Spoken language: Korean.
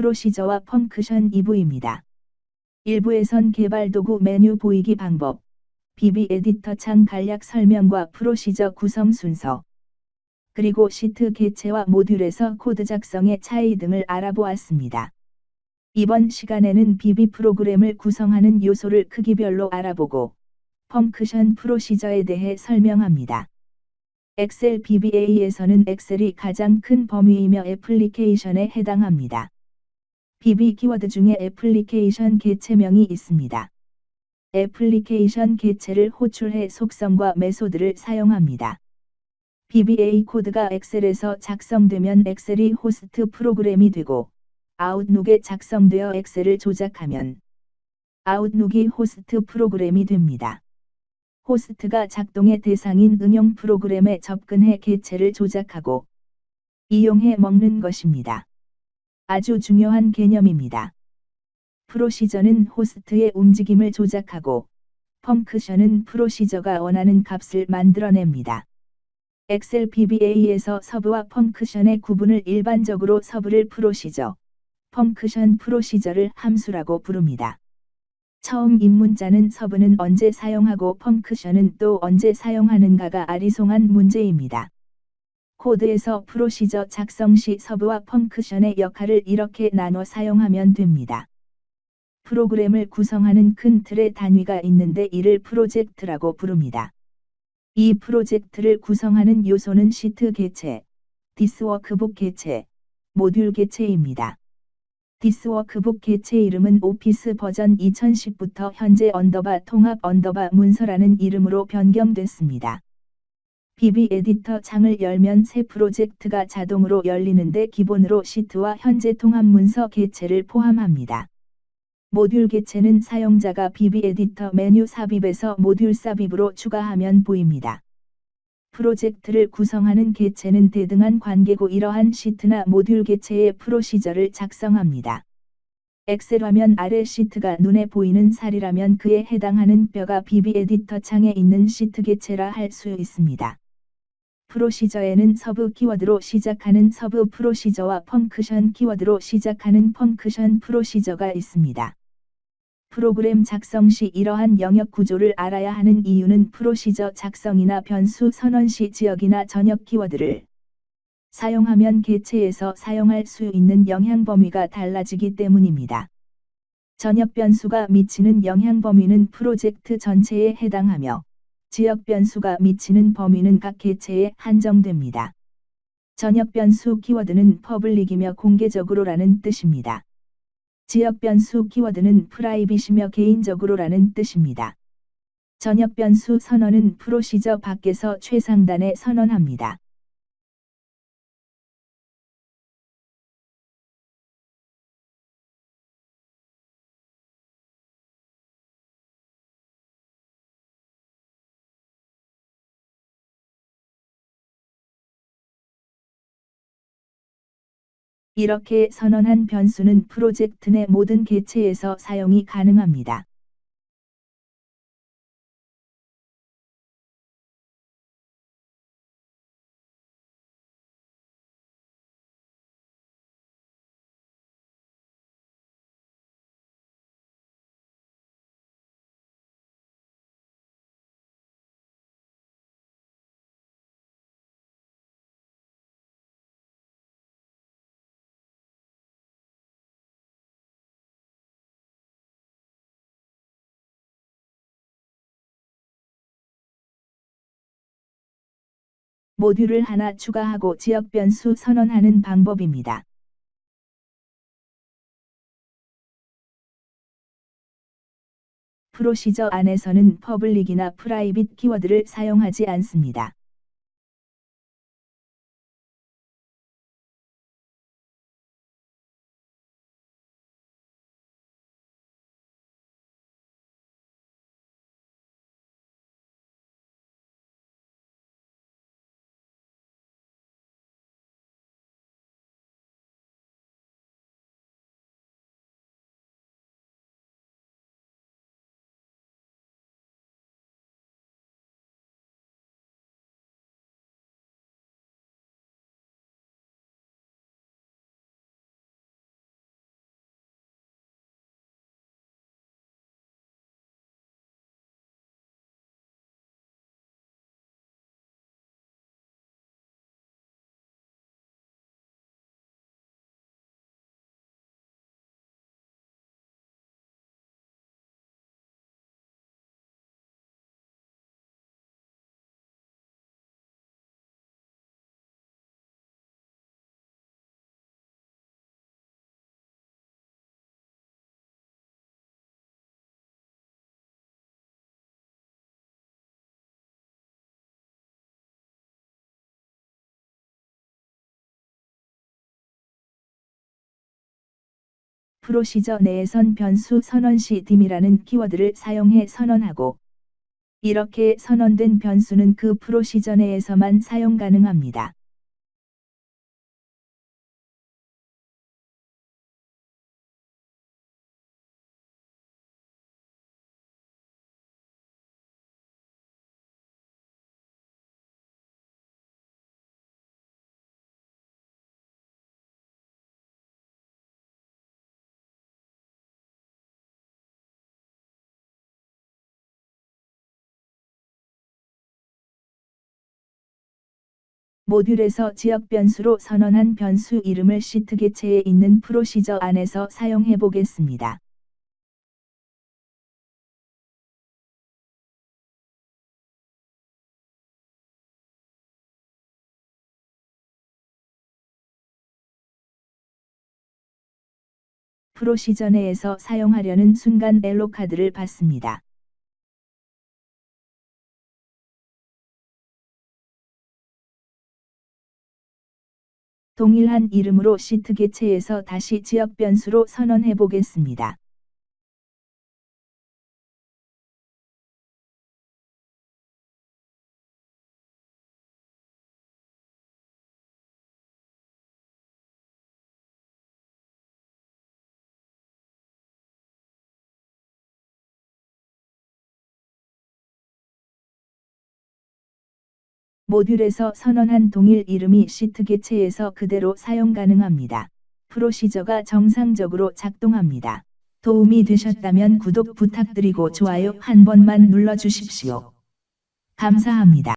프로시저와 펑크션 2부입니다. 1부에선 개발 도구 메뉴 보이기 방법, BB 에디터 창 간략 설명과 프로시저 구성 순서, 그리고 시트 개체와 모듈에서 코드 작성의 차이 등을 알아보았습니다. 이번 시간에는 BB 프로그램을 구성하는 요소를 크기별로 알아보고 펑크션 프로시저에 대해 설명합니다. 엑셀 BBA에서는 엑셀이 가장 큰 범위이며 애플리케이션에 해당합니다. BB 키워드 중에 애플리케이션 개체명이 있습니다. 애플리케이션 개체를 호출해 속성과 메소드를 사용합니다. BBA 코드가 엑셀에서 작성되면 엑셀이 호스트 프로그램이 되고 아웃룩에 작성되어 엑셀을 조작하면 아웃룩이 호스트 프로그램이 됩니다. 호스트가 작동의 대상인 응용 프로그램에 접근해 개체를 조작하고 이용해 먹는 것입니다. 아주 중요한 개념입니다. 프로시저는 호스트의 움직임을 조작하고 펑크션은 프로시저가 원하는 값을 만들어냅니다. 엑셀 PBA에서 서브와 펑크션의 구분을 일반적으로 서브를 프로시저, 펑크션 프로시저를 함수라고 부릅니다. 처음 입문자는 서브는 언제 사용하고 펑크션은 또 언제 사용하는가가 아리송한 문제입니다. 코드에서 프로시저 작성 시 서브와 펑크션의 역할을 이렇게 나눠 사용하면 됩니다. 프로그램을 구성하는 큰 틀의 단위가 있는데 이를 프로젝트라고 부릅니다. 이 프로젝트를 구성하는 요소는 시트 개체, 디스워크북 개체, 모듈 개체입니다. 디스워크북 개체 이름은 오피스 버전 2010부터 현재 언더바 통합 언더바 문서라는 이름으로 변경됐습니다. BB 에디터 창을 열면 새 프로젝트가 자동으로 열리는데 기본으로 시트와 현재 통합 문서 개체를 포함합니다. 모듈 개체는 사용자가 BB 에디터 메뉴 삽입에서 모듈 삽입으로 추가하면 보입니다. 프로젝트를 구성하는 개체는 대등한 관계고 이러한 시트나 모듈 개체의 프로시저를 작성합니다. 엑셀 화면 아래 시트가 눈에 보이는 살이라면 그에 해당하는 뼈가 BB 에디터 창에 있는 시트 개체라 할 수 있습니다. 프로시저에는 서브 키워드로 시작하는 서브 프로시저와 펑크션 키워드로 시작하는 펑크션 프로시저가 있습니다. 프로그램 작성 시 이러한 영역 구조를 알아야 하는 이유는 프로시저 작성이나 변수 선언 시 지역이나 전역 키워드를 사용하면 개체에서 사용할 수 있는 영향 범위가 달라지기 때문입니다. 전역 변수가 미치는 영향 범위는 프로젝트 전체에 해당하며 지역 변수가 미치는 범위는 각 개체에 한정됩니다. 전역 변수 키워드는 퍼블릭이며 공개적으로라는 뜻입니다. 지역 변수 키워드는 프라이빗이며 개인적으로라는 뜻입니다. 전역 변수 선언은 프로시저 밖에서 최상단에 선언합니다. 이렇게 선언한 변수는 프로젝트 내 모든 개체에서 사용이 가능합니다. 모듈을 하나 추가하고 지역 변수 선언하는 방법입니다. 프로시저 안에서는 퍼블릭이나 프라이빗 키워드를 사용하지 않습니다. 프로시저 내에선 변수 선언 시 dim이라는 키워드를 사용해 선언하고 이렇게 선언된 변수는 그 프로시저 내에서만 사용 가능합니다. 모듈에서 지역 변수로 선언한 변수 이름을 시트 개체에 있는 프로시저 안에서 사용해 보겠습니다. 프로시저 내에서 사용하려는 순간 엘로 카드를 받습니다. 동일한 이름으로 시트 개체에서 다시 지역 변수로 선언해 보겠습니다. 모듈에서 선언한 동일 이름이 시트 개체에서 그대로 사용 가능합니다. 프로시저가 정상적으로 작동합니다. 도움이 되셨다면 구독 부탁드리고 좋아요 한 번만 눌러주십시오. 감사합니다.